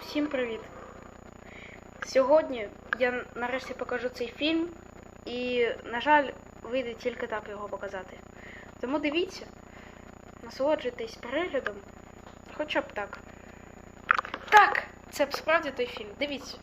Всім привіт! Сьогодні я нарешті покажу цей фільм, і, на жаль, вийде тільки так його показати. Тому дивіться, насолоджуйтесь переглядом, хоча б так. Так, це б справді той фільм. Дивіться.